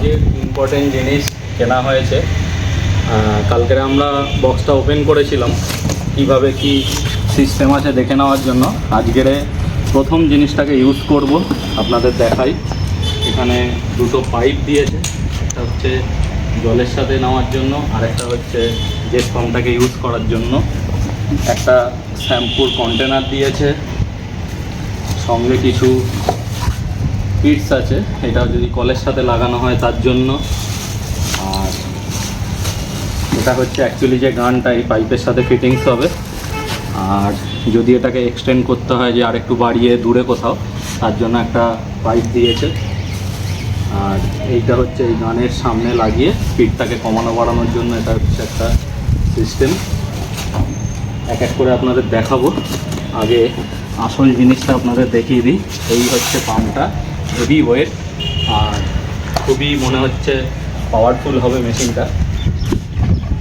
কাজের ইম্পর্টেন্ট জিনিস কেনা হয়েছে। কালকে আমরা বক্সটা ওপেন করেছিলাম। কীভাবে কি সিস্টেম আছে দেখে নেওয়ার জন্য। আজকের প্রথম জিনিসটাকে ইউজ করব, আপনাদের দেখাই। এখানে দুটো পাইপ দিয়েছে। একটা হচ্ছে জলের সাথে নেওয়ার জন্য, আর একটা হচ্ছে জেট পাম্পটাকে ইউজ করার জন্য। একটা শ্যাম্পুর কন্টেনার দিয়েছে। সঙ্গে কিছু পিটস আছে এটা যদি কলের সাথে লাগানো হয় তার জন্য। আর এটা হচ্ছে অ্যাকচুয়ালি যে গানটা, এই পাইপের সাথে ফিটিংস হবে। আর যদি এটাকে এক্সটেন্ড করতে হয় যে আরেকটু বাড়িয়ে দূরে কোথাও, তার জন্য একটা পাইপ দিয়েছে। আর এইটা হচ্ছে এই গানের সামনে লাগিয়ে স্পিডটাকে কমানো, বাড়ানোর জন্য এটা হচ্ছে একটা সিস্টেম এক এক করে আপনাদের দেখাবো। আগে আসল জিনিসটা আপনাদের দেখিয়ে দিই। এই হচ্ছে পাম্পটা। হেভি ওয়েট, আর খুবই মনে হচ্ছে পাওয়ারফুল হবে মেশিনটা।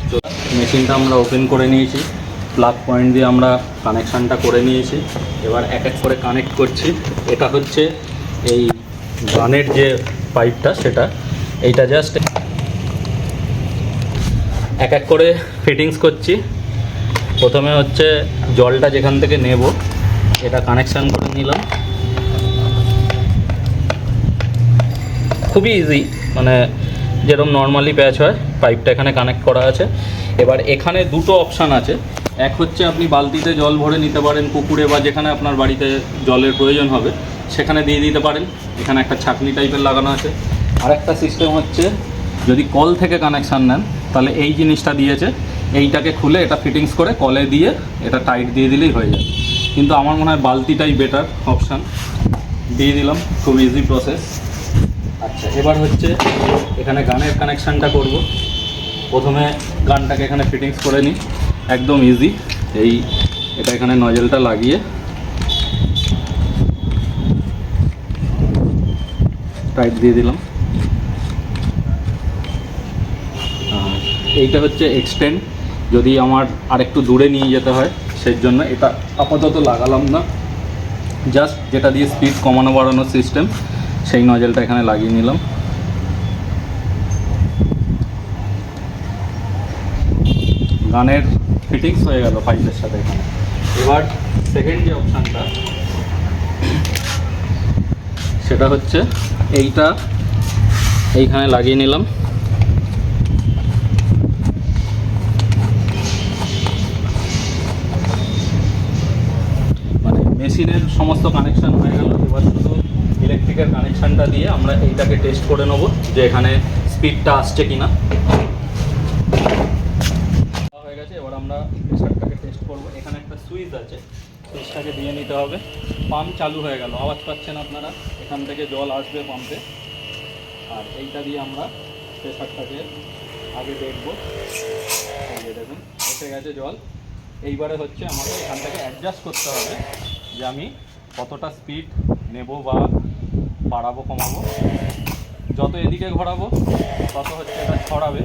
তো মেশিনটা আমরা ওপেন করে নিয়েছি প্লাগ পয়েন্ট দিয়ে আমরা কানেকশানটা করে নিয়েছি। এবার এক এক করে কানেক্ট করছি। এটা হচ্ছে এই গানের যে পাইপটা সেটা। এইটা জাস্ট এক এক করে ফিটিংস করছি। প্রথমে হচ্ছে জলটা যেখান থেকে নেব, এটা কানেকশান করে নিলাম। খুবই ইজি মানে যেরকম নর্মালি প্যাচ হয় পাইপটা এখানে কানেক্ট করা আছে। এবার এখানে দুটো অপশান আছে। এক হচ্ছে আপনি বালতিতে জল ভরে নিতে পারেন, পুকুরে বা যেখানে আপনার বাড়িতে জলের প্রয়োজন হবে, সেখানে দিয়ে দিতে পারেন। এখানে একটা ছাকনি টাইপের লাগানো আছে। আর একটা সিস্টেম হচ্ছে, যদি কল থেকে কানেকশান নেন, তাহলে এই জিনিসটা দিয়েছে। এইটাকে খুলে এটা ফিটিংস করে কলে দিয়ে এটা টাইট দিয়ে দিলেই হয়ে যাবে কিন্তু আমার মনে হয় বালতিটাই বেটার অপশান দিয়ে দিলাম, খুব ইজি প্রসেস আচ্ছা এবার হচ্ছে এখানে গানের কানেকশানটা করব। প্রথমে গানটাকে এখানে ফিটিংস করে নিই। একদম ইজি এই, এটা এখানে নজেলটা লাগিয়ে। টাইট দিয়ে দিলাম। এইটা হচ্ছে এক্সটেন্ড যদি আমার আরেকটু দূরে নিয়ে যেতে হয়, সেই জন্য এটা আপাতত লাগালাম না। জাস্ট যেটা দিয়ে স্পিড কমানো বাড়ানোর সিস্টেম সেই নজেলটা এখানে লাগিয়ে নিলাম। গানের ফিটিংস হয়ে গেল পাইপের সাথে এখানে। এবার সেকেন্ড যে অপশানটা সেটা হচ্ছে এইটা এইখানে লাগিয়ে নিলাম। মানে মেশিনের সমস্ত কানেকশন হয়ে গেল। এবার শুধু ইলেকট্রিকের কানেকশনটা দিয়ে আমরা এইটাকে টেস্ট করে নেব যে এখানে স্পিডটা আসছে কিনা। হয়ে গেছে, এবার আমরা প্রেশারটাকে টেস্ট করব। এখানে একটা সুইচ আছে সুইচটাকে দিয়ে নিতে হবে। পাম্প চালু হয়ে গেল, আওয়াজ পাচ্ছেন আপনারা? এখান থেকে জল আসবে পাম্পে আর এইটা দিয়ে আমরা প্রেশারটাকে আগে দেখব। দেখুন, এসে গেছে জল। এইবারে হচ্ছে আমাকে এখান থেকে অ্যাডজাস্ট করতে হবে যে আমি কতটা স্পিড নেব বা বাড়াবো, কমাবো। যত এদিকে ঘোরাবো, তত হচ্ছে এটা ছড়াবে।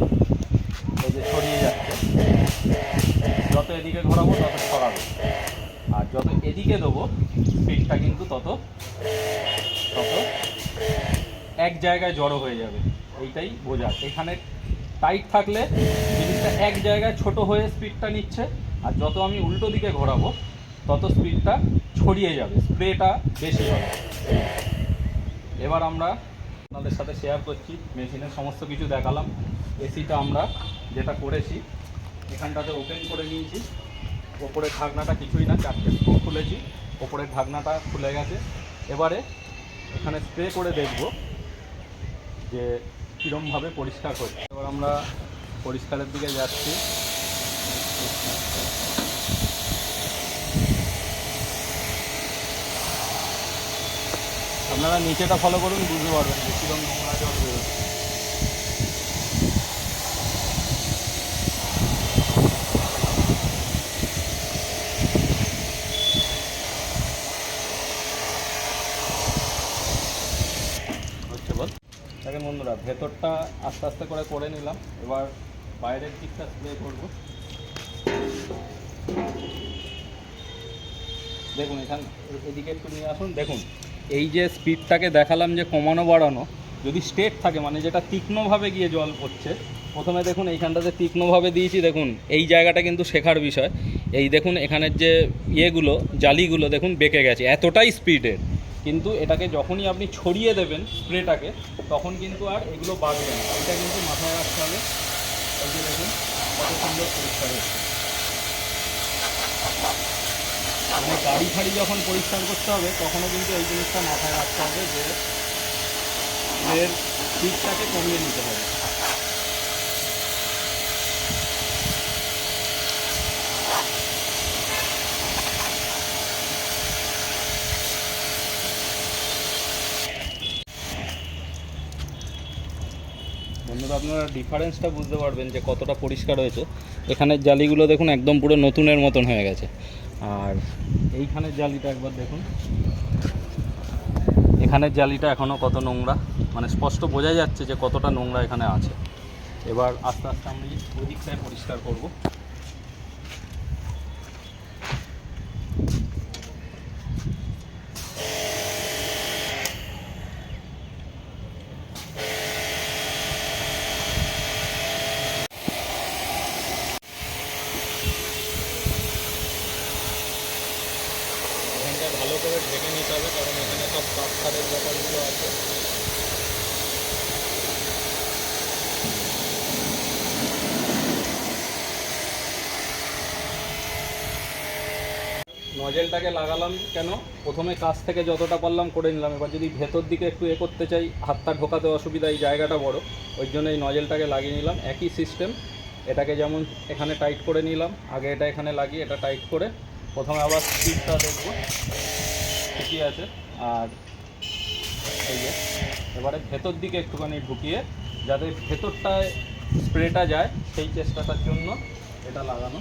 এই যে ছড়িয়ে যাচ্ছে। যত এদিকে ঘোরাবো, তত ছড়াবে। আর যত এদিকে দেবো স্পিডটা কিন্তু তত তত এক জায়গায় জড়ো হয়ে যাবে। এইটাই বোঝা এখানে টাইট থাকলে জিনিসটা এক জায়গায় ছোট হয়ে স্পিডটা নিচ্ছে, আর যত আমি উল্টো দিকে ঘোরাবো, তত স্পিডটা ছড়িয়ে যাবে। স্প্রেটা বেশি হবে। এবার আমরা আপনাদের সাথে শেয়ার করছি মেশিনের সমস্ত কিছু দেখালাম। এসিটা আমরা যেটা করেছি, এখানটাতে ওপেন করে নিয়েছি। ওপরের ঢাকনাটা কিছুই না, চারটে স্ক্রু খুলেছি, ওপরের ঢাকনাটা খুলে গেছে। এবারে এখানে স্প্রে করে দেখব যে কীরমভাবে পরিষ্কার হচ্ছে এবার আমরা পরিষ্কারের দিকে যাচ্ছি। আপনারা নিচেটা ফলো করুন, বুঝতে পারবেন যে কীরকম নোংরা জল বেরোচ্ছে। বন্ধুরা, ভেতরটা আস্তে আস্তে করে করে নিলাম, এবার বাইরের দিকটা স্প্রে করব। দেখুন, এখান এদিকে একটু নিয়ে আসুন, দেখুন। এই যে স্পিডটাকে দেখালাম যে কমানো বাড়ানো, যদি স্ট্রেট থাকে মানে যেটা তীক্ষ্ণভাবে গিয়ে জল পড়ছে প্রথমে দেখুন এইখানটাতে তীক্ষ্ণভাবে দিয়েছি, দেখুন এই জায়গাটা কিন্তু শেখার বিষয়। এই দেখুন এখানের যে ইয়েগুলো, জালিগুলো, দেখুন বেঁকে গেছে, এতটাই স্পিডের কিন্তু এটাকে যখনই আপনি ছড়িয়ে দেবেন স্প্রেটাকে, তখন কিন্তু আর এগুলো বাড়বে না। এটা কিন্তু মাথায় রাখতে হবে। এই যে দেখুন, কত সুন্দর পরিষ্কার হচ্ছে মানে গাড়ি ফাড়ি যখন পরিষ্কার করতে হবে, তখনও কিন্তু এই জিনিসটা মাথায় রাখতে হবে যে এর স্পিডটাকে কমিয়ে নিতে হবে। বন্ধুরা, আপনারা ডিফারেন্সটা বুঝতে পারবেন যে কতটা পরিষ্কার হয়েছে। এখানের জালিগুলো দেখুন, একদম পুরো নতুনের মতন হয়ে গেছে। আর এইখানের জালিটা একবার দেখুন। এখানের জালিটা এখনও কত নোংরা মানে স্পষ্ট বোঝা যাচ্ছে যে কতটা নোংরা এখানে আছে। এবার আস্তে আস্তে আমি ওদিকটায় পরিষ্কার করব এখানটা ভালো করে ঢেকে নিতে হবে কারণ এখানে সব পাথরের ব্যাপারগুলো আছে নজেলটাকে লাগালাম কেন? প্রথমে কাছ থেকে যতটা পারলাম করে নিলাম। এবার যদি ভেতর দিকে একটু এ করতে চাই, হাতটা ঢোকাতে অসুবিধা, এই জায়গাটা বড়। ওই জন্য এই নজেলটাকে লাগিয়ে নিলাম। একই সিস্টেম এটাকে যেমন এখানে টাইট করে নিলাম, আগে এটা এখানে লাগিয়ে এটা টাইট করে প্রথমে আবার স্পিডটা দেখব। ঠিকই আছে। আর এই যে, এবারে ভেতর দিকে একটুখানি ঢুকিয়ে যাতে ভেতরটায় স্প্রেটা যায়, সেই চেষ্টাটার জন্য এটা লাগানো।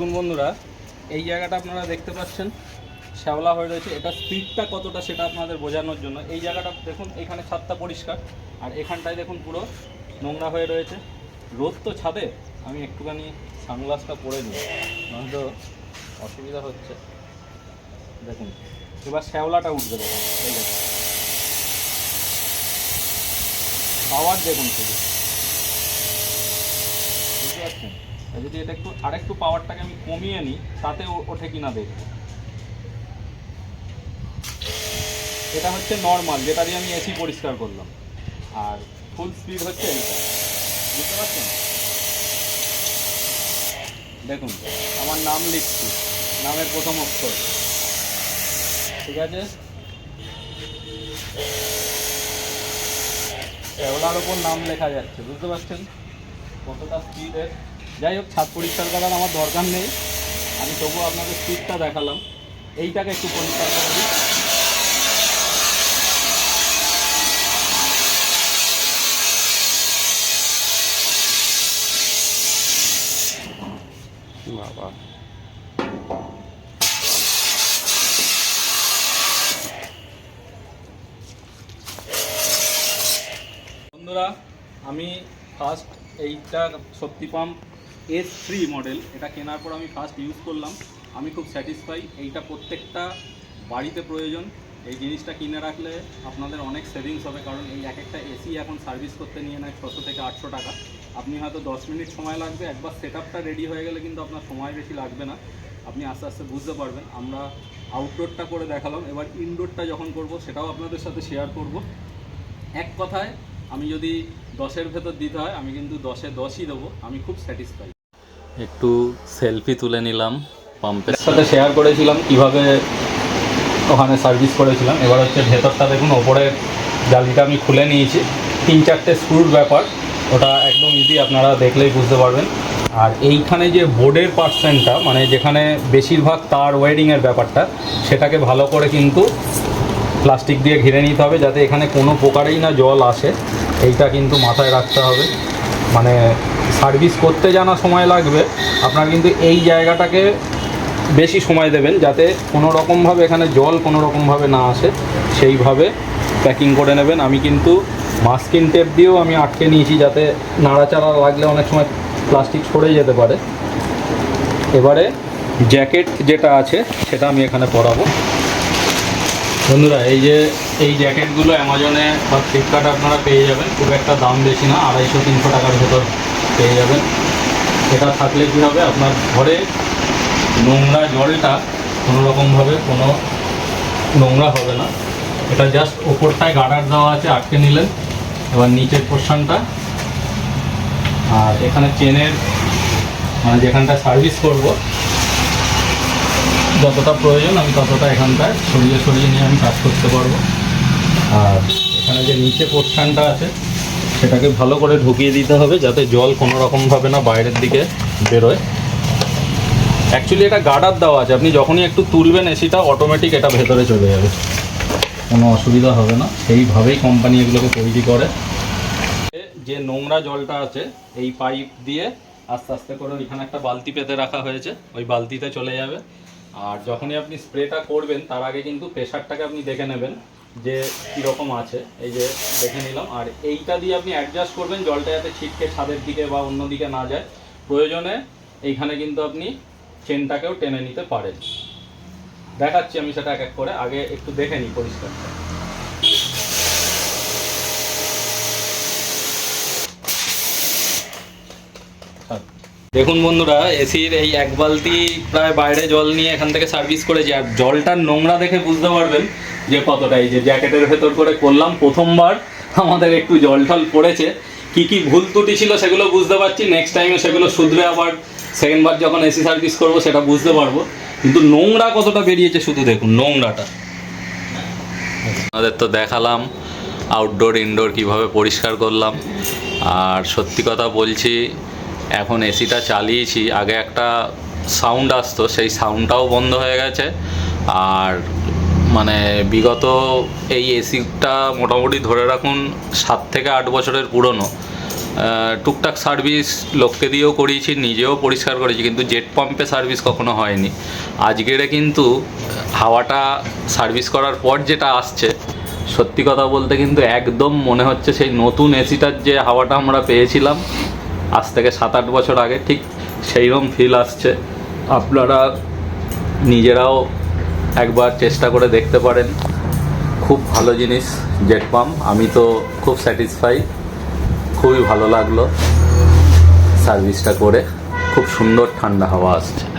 দেখুন বন্ধুরা, এই জায়গাটা আপনারা দেখতে পাচ্ছেন, শ্যাওলা হয়ে রয়েছে। এটা স্পিডটা কতটা সেটা আপনাদের বোঝানোর জন্য। এই জায়গাটা দেখুন, এখানে ছাদটা পরিষ্কার। আর এখানটায় দেখুন পুরো নোংরা হয়ে রয়েছে। রোদ তো ছাদে, আমি একটুখানি সানগ্লাসটা পরে নিই, নয়তো অসুবিধা হচ্ছে। দেখুন, এবার শ্যাওলাটা উঠবে দেখুন, এই দেখুন। পাওয়ার দেখুন শুধু বুঝতে পারছেন? যদি এটা একটু, আরেকটু পাওয়ারটাকে আমি কমিয়ে নিই, তাতে ওঠে কিনা দেখব এটা হচ্ছে নর্মাল যেটা দিয়ে আমি এসি পরিষ্কার করলাম। আর ফুল স্পিড হচ্ছে বুঝতে পারছেন? দেখুন, আমার নাম লিখছি। নামের প্রথম অক্ষর। ঠিক আছে? শ্যাওলার ওপর নাম লেখা যাচ্ছে, বুঝতে পারছেন? কতটা স্পিডের যাই হোক ছাদ পরিষ্কার করার আমার দরকার নেই। আমি তবুও আপনাদের স্পিডটা দেখালাম। এইটাকে একটু পরিষ্কার করে দিই। বাবা। বন্ধুরা আমি ফার্স্ট এইটা Shakti pump S three model এটা কেনার পর আমি ফার্স্ট ইউজ করলাম। আমি খুব স্যাটিসফাই এইটা প্রত্যেকটা বাড়িতে প্রয়োজন। এই জিনিসটা কিনে রাখলে আপনাদের অনেক সেভিংস হবে, কারণ এই এক একটা এসি এখন সার্ভিস করতে নিয়ে নেয় ছশো থেকে আটশো টাকা। আপনি হয়তো দশ মিনিট সময় লাগবে, একবার সেট আপটা রেডি হয়ে গেলে কিন্তু আপনার সময় বেশি লাগবে না। আপনি আস্তে আস্তে বুঝতে পারবেন। আমরা আউটডোরটা করে দেখালাম। এবার ইনডোরটা যখন করব, সেটাও আপনাদের সাথে শেয়ার করব। এক কথায়, আমি যদি দশের ভেতর দিতে হয়, আমি কিন্তু দশে দশই দেবো। আমি খুব স্যাটিসফাই একটু সেলফি তুলে নিলাম পাম্পের সাথে শেয়ার করেছিলাম কীভাবে ওখানে সার্ভিস করেছিলাম। এবার হচ্ছে ভেতরটা দেখুন ওপরে জালিটা আমি খুলে নিয়েছি। তিন চারটে স্ক্রুর ব্যাপার ওটা একদম ইজি আপনারা দেখলেই বুঝতে পারবেন। আর এইখানে যে বোর্ডের পার্সেন্টটা মানে যেখানে বেশিরভাগ তার ওয়েডিংয়ের ব্যাপারটা সেটাকে ভালো করে কিন্তু প্লাস্টিক দিয়ে ঘিরে নিতে হবে যাতে এখানে কোনো প্রকারেই না জল আসে। এইটা কিন্তু মাথায় রাখতে হবে। মানে সার্ভিস করতে জানা সময় লাগবে, আপনার কিন্তু এই জায়গাটাকে বেশি সময় দেবেন যাতে কোনো রকমভাবে এখানে জল কোনো রকমভাবে না আসে, সেইভাবে প্যাকিং করে নেবেন। আমি কিন্তু মাস্কিন টেপ দিয়েও আমি আটকে নিয়েছি যাতে নাড়াচাড়া লাগলে অনেক সময় প্লাস্টিক সরে যেতে পারে। এবারে জ্যাকেট যেটা আছে, সেটা আমি এখানে পরাবো। বন্ধুরা, এই যে এই জ্যাকেটগুলো অ্যামাজনে বা ফ্লিপকার্টে আপনারা পেয়ে যাবেন। খুব একটা দাম বেশি না, আড়াইশো, তিনশো টাকার ভেতর পেয়ে যাবেন। এটা থাকলে কী হবে? আপনার ঘরে নোংরা জলটা কোনো রকমভাবে কোনো নোংরা হবে না। এটা জাস্ট ওপরটায় গার্ডার দেওয়া আছে, আটকে নিলেন। এবার নিচের পোর্শনটা। আর এখানে চেনের মানে যেখানটা সার্ভিস করব, যতটা প্রয়োজন আমি ততটা এখানটায় সরিয়ে সরিয়ে নিয়ে আমি কাজ করতে পারব। আর এখানে যে নিচে পোর্শনটা আছে, সেটাকে ভালো করে ঢুকিয়ে দিতে হবে যাতে জল কোনো রকমভাবে না বাইরের দিকে বেরোয়। অ্যাকচুয়ালি এটা গার্ডার দেওয়া আছে। আপনি যখনই একটু তুলবেন এসিটা অটোমেটিক এটা ভেতরে চলে যাবে। কোনো অসুবিধা হবে না। সেইভাবেই কোম্পানি এগুলোকে তৈরি করে। যে নোংরা জলটা আছে, এই পাইপ দিয়ে আস্তে আস্তে করে ওইখানে একটা বালতি পেতে রাখা হয়েছে। ওই বালতিতে চলে যাবে। আর যখনই আপনি স্প্রেটা করবেন, তার আগে কিন্তু প্রেশারটাকে আপনি দেখে নেবেন। যে কীরকম আছে, এই যে দেখে নিলাম। আর এইটা দিয়ে আপনি অ্যাডজাস্ট করবেন, জলটা যাতে ছিটকে ছাদের দিকে বা অন্য দিকে না যায়। প্রয়োজনে এইখানে কিন্তু আপনি চেনটাকেও টেনে নিতে পারেন। দেখাচ্ছি আমি সেটা এক এক করে, আগে একটু দেখে নিই পরিষ্কার দেখুন বন্ধুরা, এসির এই এক বালতি প্রায় বাইরে জল নিয়ে এখান থেকে সার্ভিস করেছি, আর জলটার নোংরা দেখে বুঝতে পারবেন যে কতটা এই যে জ্যাকেটের ভেতর করে করলাম প্রথমবার, আমাদের একটু জল টল পড়েছে। কি কি ভুল ত্রুটি ছিল সেগুলো বুঝতে পারছি নেক্সট টাইমে সেগুলো শুধরে আবার সেকেন্ডবার যখন এসি সার্ভিস করব সেটা বুঝতে পারব। কিন্তু নোংরা কতটা বেরিয়েছে শুধু দেখুন, নোংরাটা। আমাদের তো দেখালাম আউটডোর ইনডোর কীভাবে পরিষ্কার করলাম। আর সত্যি কথা বলছি এখন এসিটা চালিয়েছি। আগে একটা সাউন্ড আসতো, সেই সাউন্ডটাও বন্ধ হয়ে গেছে। আর মানে বিগত এই এসিটা মোটামুটি ধরে রাখুন সাত থেকে আট বছরের পুরনো। টুকটাক সার্ভিস লোককে দিয়েও করিয়েছি, নিজেও পরিষ্কার করেছি, কিন্তু জেট পাম্পে সার্ভিস কখনো হয়নি। আজকেরে কিন্তু হাওয়াটা সার্ভিস করার পর যেটা আসছে, সত্যি কথা বলতে কিন্তু একদম মনে হচ্ছে সেই নতুন এসিটার যে হাওয়াটা আমরা পেয়েছিলাম আজ থেকে সাত আট বছর আগে ঠিক সেইরকম ফিল আসছে। আপনারা নিজেরাও একবার চেষ্টা করে দেখতে পারেন। খুব ভালো জিনিস জেট পাম্প আমি তো খুব স্যাটিসফাই খুবই ভালো লাগল। সার্ভিসটা করে। খুব সুন্দর ঠান্ডা হাওয়া আসছে।